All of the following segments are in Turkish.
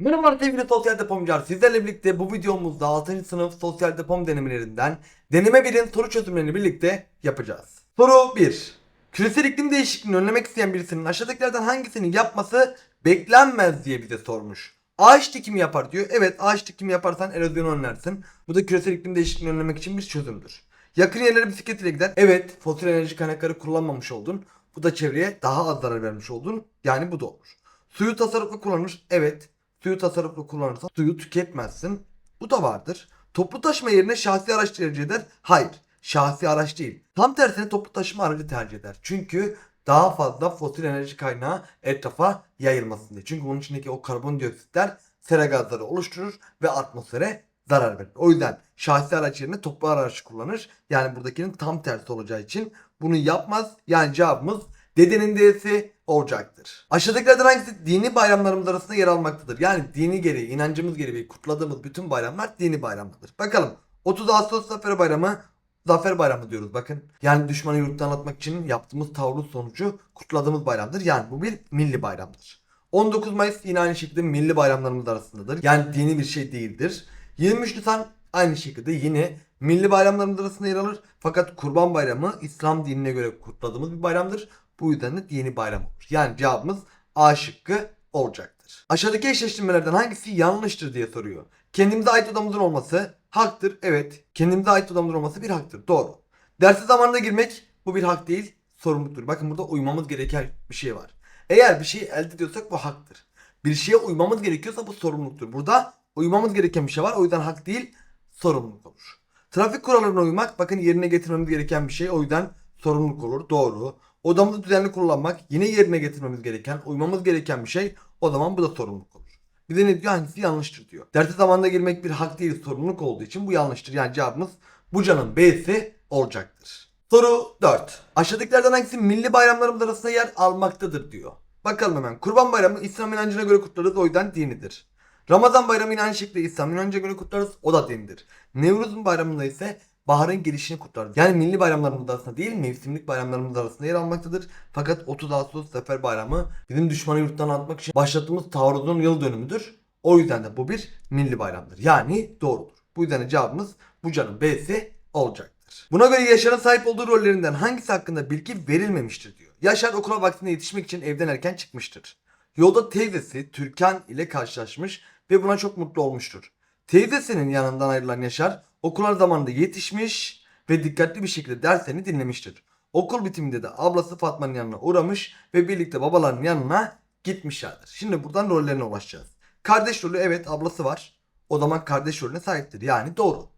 Merhaba sevgili sosyal depomcular. Sizlerle birlikte bu videomuzda 6. sınıf sosyal depom denemelerinden deneme 1'in soru çözümlerini birlikte yapacağız. Soru 1. Küresel iklim değişikliğini önlemek isteyen birisinin aşağıdakilerden hangisini yapması beklenmez diye bize sormuş. Ağaç dikimi yapar diyor. Evet ağaç dikimi yaparsan erozyonu önlersin. Bu da küresel iklim değişikliğini önlemek için bir çözümdür. Yakın yerlere bisiklet ile gider. Evet fosil enerji kaynakları kullanmamış oldun. Bu da çevreye daha az zarar vermiş oldun. Yani bu da olur. Suyu tasarruflu kullanır. Evet. Suyu tasarruflu kullanırsan suyu tüketmezsin. Bu da vardır. Toplu taşıma yerine şahsi araç tercih eder. Hayır. Şahsi araç değil. Tam tersine toplu taşıma aracı tercih eder. Çünkü daha fazla fosil enerji kaynağı etrafa yayılmasın diye. Çünkü bunun içindeki o karbondioksitler sera gazları oluşturur ve atmosfere zarar verir. O yüzden şahsi araç yerine toplu araç kullanır. Yani buradakinin tam tersi olacağı için bunu yapmaz. Yani cevabımız dedenin D'si olacaktır. Aşağıdakilerden hangisi dini bayramlarımız arasında yer almaktadır? Yani dini gereği, inancımız gereği kutladığımız bütün bayramlar dini bayramlardır. Bakalım 30 Ağustos Zafer Bayramı Zafer Bayramı diyoruz bakın. Yani düşmanı yurttan atmak için yaptığımız taarruz sonucu kutladığımız bayramdır. Yani bu bir milli bayramdır. 19 Mayıs yine aynı şekilde milli bayramlarımız arasındadır. Yani dini bir şey değildir. 23 Nisan aynı şekilde yine milli bayramlarımız arasında yer alır. Fakat Kurban Bayramı İslam dinine göre kutladığımız bir bayramdır. Bu yüzden de dini bayram olur. Yani cevabımız A şıkkı olacaktır. Aşağıdaki eşleştirmelerden hangisi yanlıştır diye soruyor. Kendimize ait odamızın olması haktır. Evet. Kendimize ait odamızın olması bir haktır. Doğru. Derse zamanında girmek bu bir hak değil. Sorumluluktur. Bakın burada uymamız gereken bir şey var. Eğer bir şeyi elde ediyorsak bu haktır. Bir şeye uymamız gerekiyorsa bu sorumluluktur. Burada uymamız gereken bir şey var. O yüzden hak değil sorumluluk olur. Trafik kurallarına uymak bakın yerine getirmemiz gereken bir şey. O yüzden sorumluluk olur. Doğru. Odamızı düzenli kullanmak yine yerine getirmemiz gereken, uymamız gereken bir şey. O zaman bu da sorumluluk olur. Bir de ne diyor? Hangisi yanlıştır diyor. Derse zamanında girmek bir hak değil sorumluluk olduğu için bu yanlıştır. Yani cevabımız bu canın B'si olacaktır. Soru 4. Aşağıdakilerden hangisi milli bayramlarımız arasında yer almaktadır diyor. Bakalım hemen. Kurban Bayramı İslam inancına göre kutlarız o yüzden dinidir. Ramazan Bayramı yine aynı şekilde İslam inancına göre kutlarız o da dinidir. Nevruz'un bayramında ise baharın gelişini kutlarız. Yani milli bayramlarımız arasında değil mevsimlik bayramlarımız arasında yer almaktadır. Fakat 30 Ağustos Zafer Bayramı bizim düşmanı yurttan atmak için başlattığımız taarruzun yıl dönümüdür. O yüzden de bu bir milli bayramdır. Yani doğrudur. Bu yüzden de cevabımız bu canın B'si olacaktır. Buna göre Yaşar'ın sahip olduğu rollerinden hangisi hakkında bilgi verilmemiştir diyor. Yaşar okula vaktinde yetişmek için evden erken çıkmıştır. Yolda teyzesi Türkan ile karşılaşmış ve buna çok mutlu olmuştur. Teyzesinin yanından ayrılan Yaşar okula zamanında yetişmiş ve dikkatli bir şekilde derslerini dinlemiştir. Okul bitiminde de ablası Fatma'nın yanına uğramış ve birlikte babalarının yanına gitmişlerdir. Şimdi buradan rollerine ulaşacağız. Kardeş rolü evet ablası var. O zaman kardeş rolüne sahiptir. Yani doğru.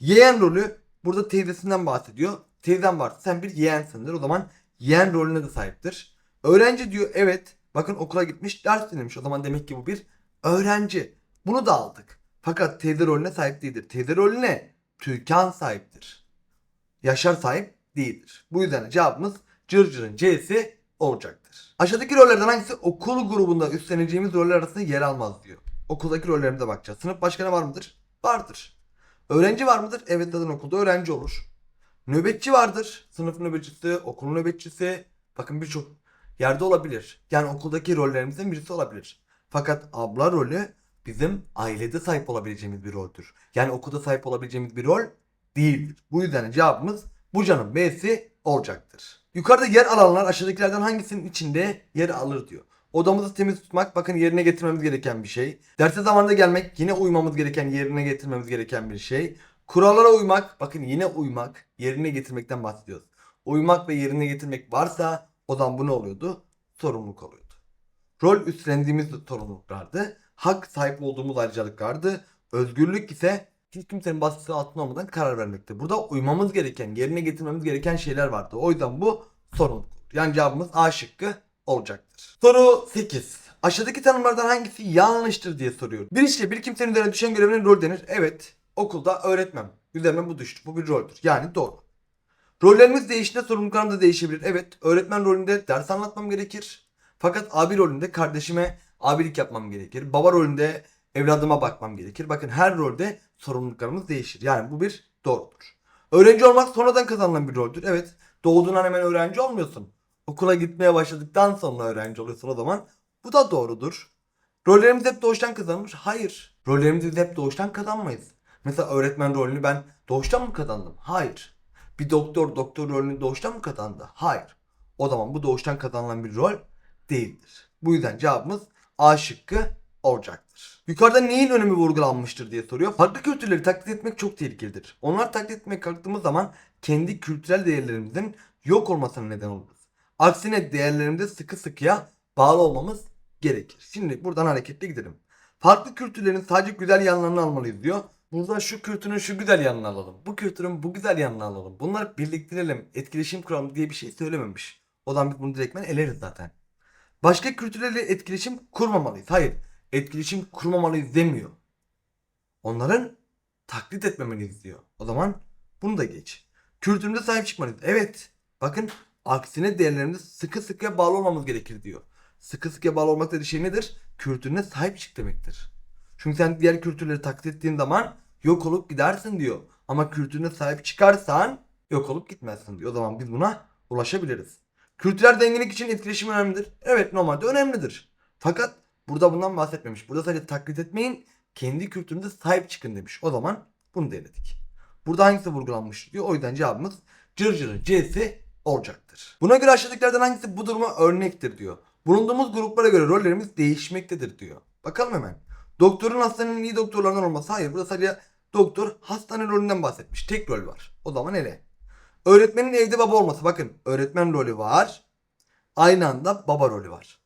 Yeğen rolü burada teyzesinden bahsediyor. Teyzen varsa sen bir yeğensindir. O zaman yeğen rolüne de sahiptir. Öğrenci diyor evet. Bakın okula gitmiş ders dinlemiş. O zaman demek ki bu bir öğrenci. Bunu da aldık. Fakat teyze rolüne sahip değildir. Teyze rolüne Türkan sahiptir. Yaşar sahip değildir. Bu yüzden cevabımız Cırcır'ın C'si olacaktır. Aşağıdaki rollerden hangisi okul grubunda üstleneceğimiz roller arasında yer almaz diyor. Okuldaki rollerimize bakacağız. Sınıf başkanı var mıdır? Vardır. Öğrenci var mıdır? Evet zaten okulda öğrenci olur. Nöbetçi vardır. Sınıf nöbetçisi, okul nöbetçisi. Bakın birçok yerde olabilir. Yani okuldaki rollerimizden birisi olabilir. Fakat abla rolü bizim ailede sahip olabileceğimiz bir roldür. Yani okulda sahip olabileceğimiz bir rol değildir. Bu yüzden cevabımız bu canın B'si olacaktır. Yukarıda yer alanlar aşağıdakilerden hangisinin içinde yer alır diyor. Odamızı temiz tutmak bakın yerine getirmemiz gereken bir şey. Derse zamanında gelmek yine uymamız gereken yerine getirmemiz gereken bir şey. Kurallara uymak bakın yine uymak yerine getirmekten bahsediyoruz. Uymak ve yerine getirmek varsa o zaman bu ne oluyordu? Sorumluluk oluyordu. Rol üstlendiğimiz sorumluluklardı. Hak sahip olduğumuz ayrıcalıklardı. Özgürlük ise hiç kimsenin baskısı altında olmadan karar vermekti. Burada uymamız gereken, yerine getirmemiz gereken şeyler vardı. O yüzden bu sorumluluk. Yani cevabımız A şıkkı olacaktır. Soru 8. Aşağıdaki tanımlardan hangisi yanlıştır diye soruyor. Bir işle bir kimsenin üzerine düşen görevine rol denir. Evet. Okulda öğretmen. Üzerime bu düştü. Bu bir roldür. Yani doğru. Rollerimiz değiştiğinde sorumluluklarım da değişebilir. Evet. Öğretmen rolünde ders anlatmam gerekir. Fakat abi rolünde kardeşime abilik yapmam gerekir. Baba rolünde evladıma bakmam gerekir. Bakın her rolde sorumluluklarımız değişir. Yani bu bir doğrudur. Öğrenci olmak sonradan kazanılan bir roldür. Evet. Doğduğundan hemen öğrenci olmuyorsun. Okula gitmeye başladıktan sonra öğrenci oluyorsun o zaman. Bu da doğrudur. Rollerimiz hep doğuştan kazanmış. Hayır. Rollerimizi hep doğuştan kazanmayız. Mesela öğretmen rolünü ben doğuştan mı kazandım? Hayır. Bir doktor doktor rolünü doğuştan mı kazandı? Hayır. O zaman bu doğuştan kazanılan bir rol değildir. Bu yüzden cevabımız A şıkkı olacaktır. Yukarıda neyin önemi vurgulanmıştır diye soruyor. Farklı kültürleri taklit etmek çok tehlikelidir. Onlar taklit etmeye kalktığımız zaman kendi kültürel değerlerimizin yok olmasına neden oluruz. Aksine değerlerimize sıkı sıkıya bağlı olmamız gerekir. Şimdi buradan hareketle gidelim. Farklı kültürlerin sadece güzel yanlarını almalıyız diyor. Burada şu kültürün şu güzel yanını alalım. Bu kültürün bu güzel yanını alalım. Bunları birliktirelim, etkileşim kuralım diye bir şey söylememiş. O zaman biz bunu direktmen eleriz zaten. Başka kültürlerle etkileşim kurmamalıyız. Hayır, etkileşim kurmamalıyız demiyor. Onların taklit etmemeliyiz diyor. O zaman bunu da geç. Kültürümüze sahip çıkmalıyız. Evet. Bakın aksine değerlerimize sıkı sıkıya bağlı olmamız gerekir diyor. Sıkı sıkıya bağlı olmak dediği şey nedir? Kültürüne sahip çık demektir. Çünkü sen diğer kültürleri taklit ettiğin zaman yok olup gidersin diyor. Ama kültürüne sahip çıkarsan yok olup gitmezsin diyor. O zaman biz buna ulaşabiliriz. Kültürel zenginlik için etkileşim önemlidir. Evet normalde önemlidir. Fakat burada bundan bahsetmemiş. Burada sadece taklit etmeyin. Kendi kültürünüze sahip çıkın demiş. O zaman bunu denedik. Burada hangisi vurgulanmış diyor. O yüzden cevabımız cırcırın C'si olacaktır. Buna göre aşağıdakilerden hangisi bu duruma örnektir diyor. Bulunduğumuz gruplara göre rollerimiz değişmektedir diyor. Bakalım hemen. Doktorun hastanenin iyi doktorlarından olması. Hayır burada sadece doktor hastane rolünden bahsetmiş. Tek rol var. O zaman ele. Öğretmenin evde baba olması. Bakın öğretmen rolü var. Aynı anda baba rolü var.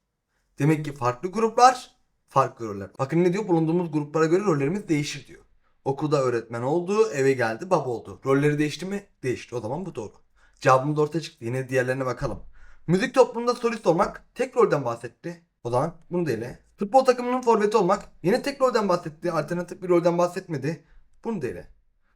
Demek ki farklı gruplar, farklı roller. Bakın ne diyor? Bulunduğumuz gruplara göre rollerimiz değişir diyor. Okulda öğretmen oldu, eve geldi, baba oldu. Rolleri değişti mi? Değişti. O zaman bu doğru. Cevabımız da ortaya çıktı. Yine diğerlerine bakalım. Müzik toplumunda solist olmak tek rolden bahsetti. O zaman bunu da ele. Futbol takımının forveti olmak yine tek rolden bahsetti. Alternatif bir rolden bahsetmedi. Bunu da ele.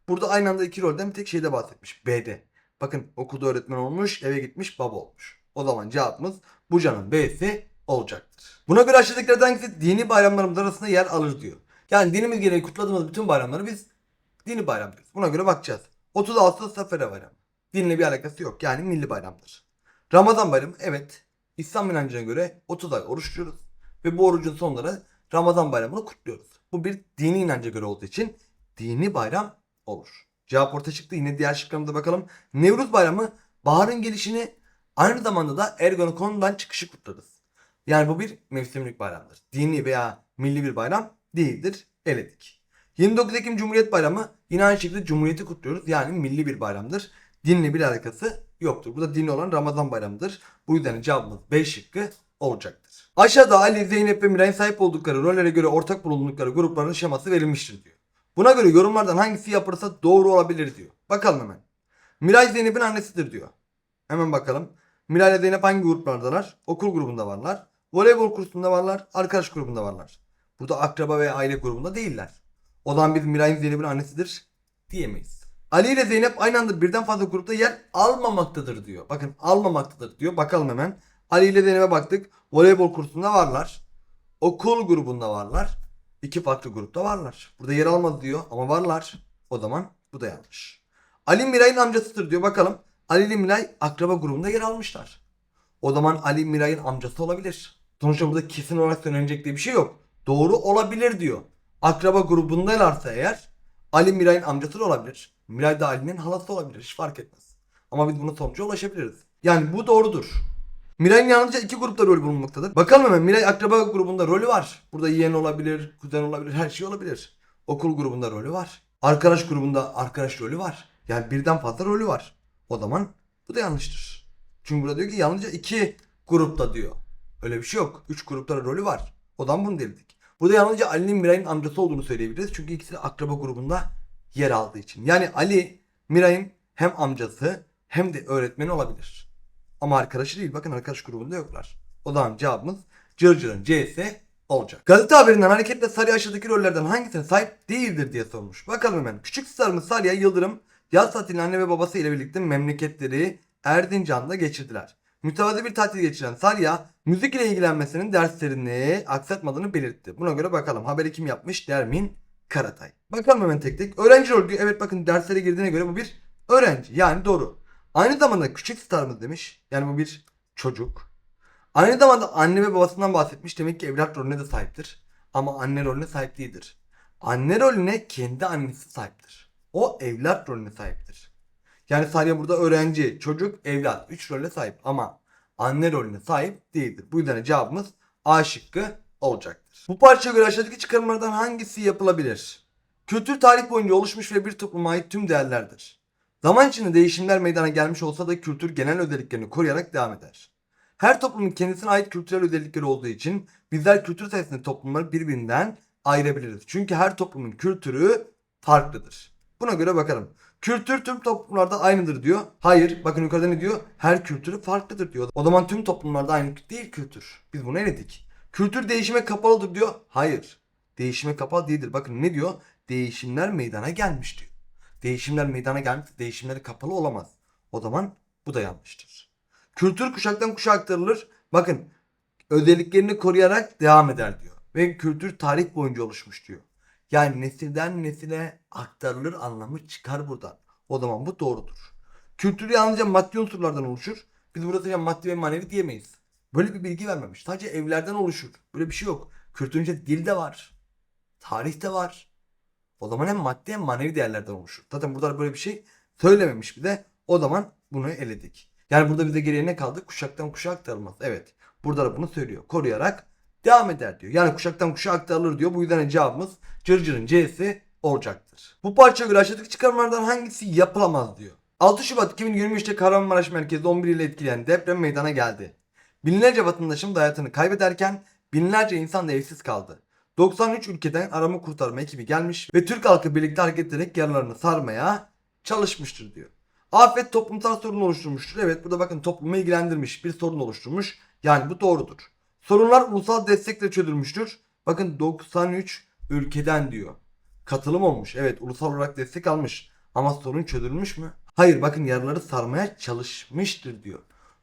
Burada aynı anda iki rolden bir tek şeyde bahsetmiş. B'de. Bakın okulda öğretmen olmuş, eve gitmiş, baba olmuş. O zaman cevabımız Buca'nın B'si olacaktır. Buna göre aşağıdakilerden hangisi dini bayramlarımız arasında yer alır diyor. Yani dinimiz gereği kutladığımız bütün bayramları biz dini bayram diyoruz. Buna göre bakacağız. 30 Ağustos Safere Bayramı. Dinle bir alakası yok. Yani milli bayramdır. Ramazan bayramı evet. İslam inancına göre 30 ay oruç tutuyoruz. Ve bu orucun sonları Ramazan bayramını kutluyoruz. Bu bir dini inanca göre olduğu için dini bayram olur. Cevap ortaya çıktı. Yine diğer şıklarımıza bakalım. Nevruz bayramı baharın gelişini aynı zamanda da Ergonokon'dan çıkışı kutlarız. Yani bu bir mevsimlik bayramdır. Dini veya milli bir bayram değildir. Eledik. 29 Ekim Cumhuriyet Bayramı yine aynı şekilde Cumhuriyeti kutluyoruz. Yani milli bir bayramdır. Dinle bir alakası yoktur. Bu da dinli olan Ramazan bayramıdır. Bu yüzden cevabımız B şıkkı olacaktır. Aşağıda Ali, Zeynep ve Miray'ın sahip oldukları rollere göre ortak bulundukları grupların şeması verilmiştir diyor. Buna göre yorumlardan hangisi yapılırsa doğru olabilir diyor. Bakalım hemen. Miray Zeynep'in annesidir diyor. Hemen bakalım. Miray ile Zeynep hangi gruplardalar? Okul grubunda varlar. Voleybol kursunda varlar. Arkadaş grubunda varlar. Burada akraba veya aile grubunda değiller. O zaman biz Miray'ın Zeynep'in annesidir diyemeyiz. Ali ile Zeynep aynı anda birden fazla grupta yer almamaktadır diyor. Bakın almamaktadır diyor. Bakalım hemen. Ali ile Zeynep'e baktık. Voleybol kursunda varlar. Okul grubunda varlar. İki farklı grupta varlar. Burada yer almaz diyor ama varlar. O zaman bu da yanlış. Ali Miray'ın amcasıdır diyor. Bakalım. Ali ile Miray akraba grubunda yer almışlar. O zaman Ali Miray'ın amcası olabilir. Sonuçta burada kesin olarak söylenecek diye bir şey yok. Doğru olabilir diyor. Akraba grubundalarsa eğer Ali Miray'ın amcası da olabilir. Miray da Ali'nin halası olabilir. Hiç fark etmez. Ama biz bunun sonuca ulaşabiliriz. Yani bu doğrudur. Miray'ın yalnızca iki grupta rol bulunmaktadır. Bakalım hemen Miray akraba grubunda rolü var. Burada yeğen olabilir, kuzen olabilir, her şey olabilir. Okul grubunda rolü var. Arkadaş grubunda arkadaş rolü var. Yani birden fazla rolü var. O zaman bu da yanlıştır. Çünkü burada diyor ki yalnızca iki grupta diyor. Öyle bir şey yok. Üç grupta rolü var. O zaman bunu dedik. Burada yalnızca Ali'nin Miray'ın amcası olduğunu söyleyebiliriz. Çünkü ikisi akraba grubunda yer aldığı için. Yani Ali Miray'ın hem amcası hem de öğretmeni olabilir. Ama arkadaşı değil. Bakın arkadaş grubunda yoklar. O zaman cevabımız Cırcır'ın C'si olacak. Gazete haberinden hareketle Sarıya aşağıdaki rollerden hangisine sahip değildir diye sormuş. Bakalım hemen. Küçük starımız Sarıya Yıldırım yaz tatilini anne ve babası ile birlikte memleketleri Erzincan'da geçirdiler. Mütevazi bir tatil geçiren Sarıya müzik ile ilgilenmesinin derslerini aksatmadığını belirtti. Buna göre bakalım haberi kim yapmış? Dermin Karatay. Bakalım hemen tek tek. Öğrenci rol diyor. Evet bakın derslere girdiğine göre bu bir öğrenci. Yani doğru. Aynı zamanda küçük starımız demiş. Yani bu bir çocuk. Aynı zamanda anne ve babasından bahsetmiş. Demek ki evlat rolüne de sahiptir. ama anne rolüne sahip değildir. Anne rolüne kendi annesi sahiptir. O evlat rolüne sahiptir. Yani sadece burada öğrenci, çocuk, evlat. Üç role sahip ama anne rolüne sahip değildir. Bu yüzden cevabımız A şıkkı olacaktır. Bu parçaya göre aşağıdaki çıkarımlardan hangisi yapılabilir? Kültür tarih boyunca oluşmuş ve bir topluma ait tüm değerlerdir. Zaman içinde değişimler meydana gelmiş olsa da kültür genel özelliklerini koruyarak devam eder. Her toplumun kendisine ait kültürel özellikleri olduğu için bizler kültür sayesinde toplumları birbirinden ayırabiliriz. Çünkü her toplumun kültürü farklıdır. Buna göre bakalım. Kültür tüm toplumlarda aynıdır diyor. Hayır. Bakın yukarıda ne diyor? Her kültürü farklıdır diyor. O zaman tüm toplumlarda aynı değil kültür. Biz bunu eledik. Kültür değişime kapalıdır diyor. Hayır. Değişime kapalı değildir. Bakın ne diyor? Değişimler meydana gelmiş diyor. Değişimler meydana gelmiş. Değişimleri kapalı olamaz. O zaman bu da yanlıştır. Kültür kuşaktan kuşağa aktarılır. Bakın özelliklerini koruyarak devam eder diyor. Ve kültür tarih boyunca oluşmuş diyor. Yani nesilden nesile aktarılır anlamı çıkar buradan. O zaman bu doğrudur. Kültür yalnızca maddi unsurlardan oluşur. Biz burada sadece maddi ve manevi diyemeyiz. Böyle bir bilgi vermemiş. Sadece evlerden oluşur. Böyle bir şey yok. Kültürün içinde dil de var. Tarih de var. O zaman hem maddi hem manevi değerlerden oluşur. Zaten burada böyle bir şey söylememiş bir de. O zaman bunu eledik. Yani burada bize geriye ne kaldı? Kuşaktan kuşağa aktarılmaz. Evet. Burada da bunu söylüyor. Koruyarak devam eder diyor. Yani kuşaktan kuşağa aktarılır diyor. Bu yüzden cevabımız Cırcır'ın C'si olacaktır. Bu parçaya göre aşağıdaki çıkarımlardan hangisi yapılamaz diyor. 6 Şubat 2023'te Kahramanmaraş merkezde 11 ile etkileyen deprem meydana geldi. Binlerce vatandaşımız hayatını kaybederken binlerce insan da evsiz kaldı. 93 ülkeden arama kurtarma ekibi gelmiş ve Türk halkı birlikte hareket ederek yaralarını sarmaya çalışmıştır diyor. Afet toplumsal sorun oluşturmuştur. Evet burada bakın toplumu ilgilendirmiş bir sorun oluşturmuş. Yani bu doğrudur. Sorunlar ulusal destekle çözülmüştür. Bakın 93 ülkeden diyor. Katılım olmuş. Evet ulusal olarak destek almış. Ama sorun çözülmüş mü? Hayır bakın yaraları sarmaya çalışmıştır diyor.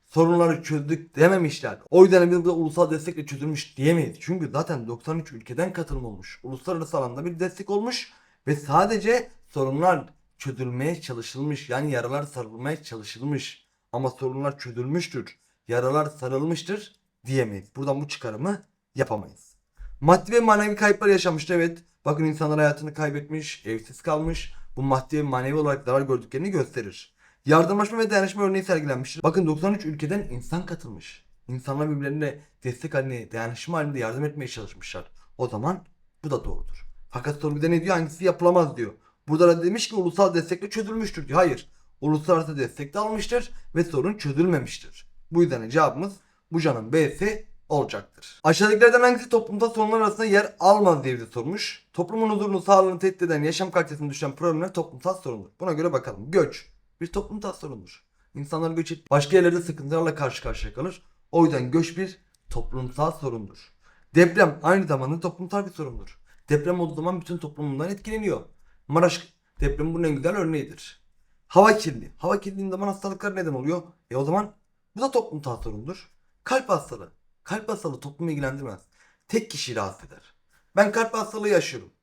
Sorunları çözdük dememişler. O yüzden biz burada ulusal destekle çözülmüş diyemeyiz. Çünkü zaten 93 ülkeden katılım olmuş. Uluslararası alanda bir destek olmuş. Ve sadece sorunlar çözülmeye çalışılmış. Yani yaralar sarılmaya çalışılmış. Ama sorunlar çözülmüştür. Yaralar sarılmıştır diyemeyiz. Buradan bu çıkarımı yapamayız. Maddi ve manevi kayıplar yaşamıştı evet. Bakın insanlar hayatını kaybetmiş, evsiz kalmış. Bu maddi ve manevi olarak zarar gördüklerini gösterir. Yardımlaşma ve dayanışma örneği sergilenmiştir. Bakın 93 ülkeden insan katılmış. İnsanlar birbirlerine destek halinde, dayanışma halinde yardım etmeye çalışmışlar. O zaman bu da doğrudur. Fakat de ne diyor? Hangisi yapılamaz diyor. Burada da demiş ki ulusal destekle çözülmüştür diyor. Hayır. Uluslararası destek de almıştır ve sorun çözülmemiştir. Bu yüzden cevabımız Buca'nın B'si olacaktır. Aşağıdakilerden hangisi toplumsal sorunlar arasında yer almaz diye bize sormuş. Toplumun huzurunu, sağlığını tehdit eden, yaşam kalitesini düşüren problemler toplumsal sorundur. Buna göre bakalım. Göç bir toplumsal sorundur. İnsanlar göç et, başka yerlerde sıkıntılarla karşı karşıya kalır. O yüzden göç bir toplumsal sorundur. Deprem aynı zamanda toplumsal bir sorundur. Deprem olduğu zaman bütün toplum bundan etkileniyor. Maraş depremi bunun en güzel örneğidir. Hava kirliliği. Hava kirliliğinde zaman hastalıklar neden oluyor? E o zaman bu da toplumsal sorundur. Kalp hastalığı. Kalp hastalığı toplumu ilgilendirmez. Tek kişiyi rahatsız eder. Ben kalp hastalığı yaşıyorum.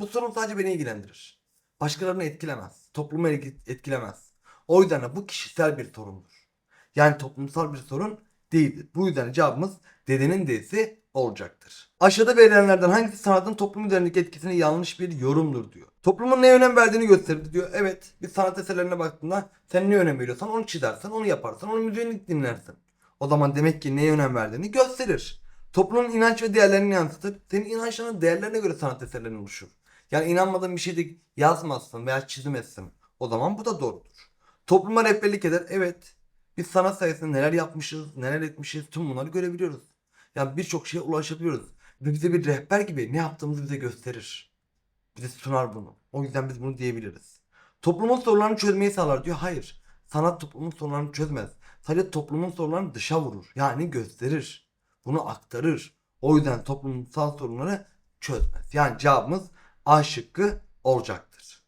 Bu sorun sadece beni ilgilendirir. Başkalarını etkilemez. Toplumu etkilemez. O yüzden de bu kişisel bir sorundur. Yani toplumsal bir sorun değildir. Bu yüzden cevabımız dedenin D'si olacaktır. Aşağıda verilenlerden hangisi sanatın toplum üzerindeki etkisini yanlış bir yorumdur diyor. Toplumun neye önem verdiğini gösterir diyor. Evet bir sanat eserlerine baktığında sen ne önem veriyorsan onu çizersen onu yaparsan onu müziğini dinlersin. O zaman demek ki neye önem verdiğini gösterir. Toplumun inanç ve değerlerini yansıtır. Senin inançlarının değerlerine göre sanat eserlerin oluşur. Yani inanmadığın bir şeyde yazmazsın veya çizmezsin. O zaman bu da doğrudur. Topluma rehberlik eder. Evet. Biz sanat sayesinde neler yapmışız, neler etmişiz tüm bunları görebiliyoruz. Yani birçok şeye ulaşabiliyoruz. Ve bize bir rehber gibi ne yaptığımızı bize gösterir. Bize sunar bunu. O yüzden biz bunu diyebiliriz. Toplumun sorunlarını çözmeyi sağlar diyor. Hayır. Sanat toplumun sorunlarını çözmez. Sadece toplumun sorunlarını dışa vurur. Yani gösterir. Bunu aktarır. O yüzden toplumsal sorunları çözmez. Yani cevabımız A şıkkı olacaktır.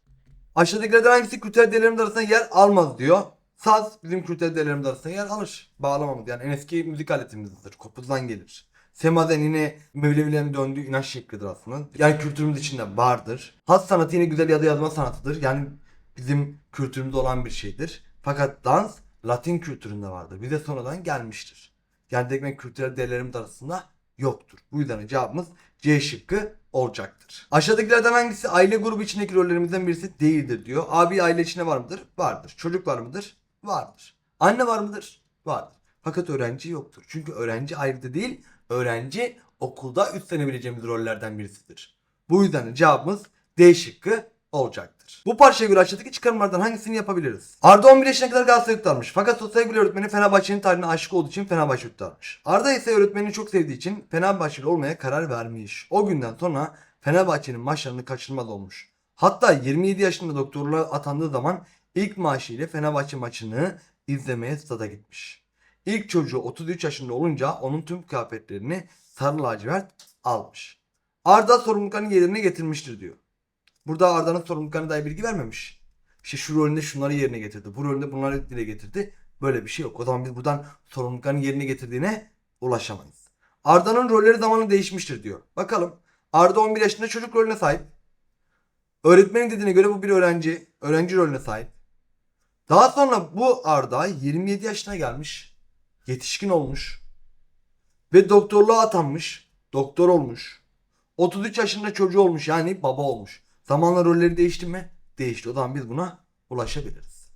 Aşağıdakilerden hangisi kriter değerlerimiz arasında yer almaz diyor. Saz bizim kriter değerlerimiz arasında yer alır. Bağlamamız yani en eski müzik aletimizdir. Kopuzdan gelir. Semazen yine Mevlevilerin döndüğü inanç şeklidir aslında. Yani kültürümüz içinde vardır. Has sanatı yine güzel yazı yazma sanatıdır. Yani bizim kültürümüzde olan bir şeydir. Fakat dans Latin kültüründe vardır. Bize sonradan gelmiştir. Yani demek kültürel değerlerimiz arasında yoktur. Bu yüzden cevabımız C şıkkı olacaktır. Aşağıdakilerden hangisi aile grubu içindeki rollerimizden birisi değildir diyor. Abi aile içinde var mıdır? Vardır. Çocuk var mıdır? Vardır. Anne var mıdır? Vardır. Fakat öğrenci yoktur. Çünkü öğrenci ayrıda değil, öğrenci okulda üstlenebileceğimiz rollerden birisidir. Bu yüzden cevabımız D şıkkı olacaktır. Bu parçaya göre aşağıdaki çıkarımlardan hangisini yapabiliriz? Arda 11 yaşına kadar Galatasaray tutarmış. Fakat sosyal bilgi öğretmeni Fenerbahçe'nin tarihine aşık olduğu için Fenerbahçe tutarmış. Arda ise öğretmenini çok sevdiği için Fenerbahçeli olmaya karar vermiş. O günden sonra Fenerbahçe'nin maçlarını kaçırmaz olmuş. Hatta 27 yaşında doktorluğa atandığı zaman ilk maaşıyla Fenerbahçe maçını izlemeye stada gitmiş. İlk çocuğu 33 yaşında olunca onun tüm kıyafetlerini sarı lacivert almış. Arda sorumluluklarını yerine getirmiştir diyor. Burada Arda'nın sorumluluklarına dair bilgi vermemiş. İşte şu rolünde şunları yerine getirdi. Bu rolünde bunları dile getirdi. Böyle bir şey yok. O zaman biz buradan sorumluluklarını yerine getirdiğine ulaşamayız. Arda'nın rolleri zamanla değişmiştir diyor. Bakalım. Arda 11 yaşında çocuk rolüne sahip. Öğretmenin dediğine göre bu bir öğrenci. Öğrenci rolüne sahip. Daha sonra bu Arda 27 yaşına gelmiş. Yetişkin olmuş. Ve doktorluğa atanmış. Doktor olmuş. 33 yaşında çocuğu olmuş yani baba olmuş. Zamanla rolleri değişti mi? Değişti. O zaman biz buna ulaşabiliriz.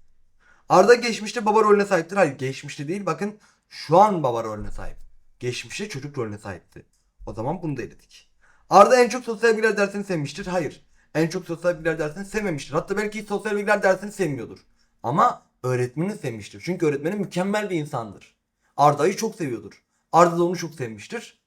Arda geçmişte baba rolüne sahiptir. Hayır geçmişte değil bakın şu an baba rolüne sahip. Geçmişte çocuk rolüne sahipti. O zaman bunu da eledik. Arda en çok sosyal bilgiler dersini sevmiştir. Hayır. En çok sosyal bilgiler dersini sevmemiştir. Hatta belki sosyal bilgiler dersini sevmiyordur. Ama öğretmenini sevmiştir. Çünkü öğretmeni mükemmel bir insandır. Arda'yı çok seviyordur. Arda da onu çok sevmiştir.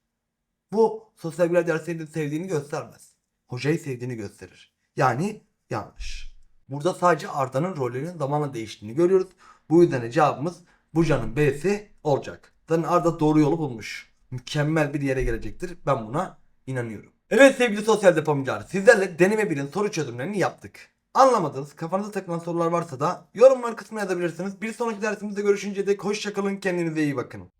Bu sosyal bilgiler dersini sevdiğini göstermez. Hocayı sevdiğini gösterir. Yani yanlış. Burada sadece Arda'nın rollerinin zamanla değiştiğini görüyoruz. Bu yüzden de cevabımız Buca'nın B'si olacak. Zaten Arda doğru yolu bulmuş. Mükemmel bir yere gelecektir. Ben buna inanıyorum. Evet sevgili sosyal depomcular sizlerle deneme 1'in soru çözümlerini yaptık. Anlamadığınız, kafanıza takılan sorular varsa da yorumlar kısmına yazabilirsiniz. Bir sonraki dersimizde görüşünceye dek hoşçakalın, kendinize iyi bakın.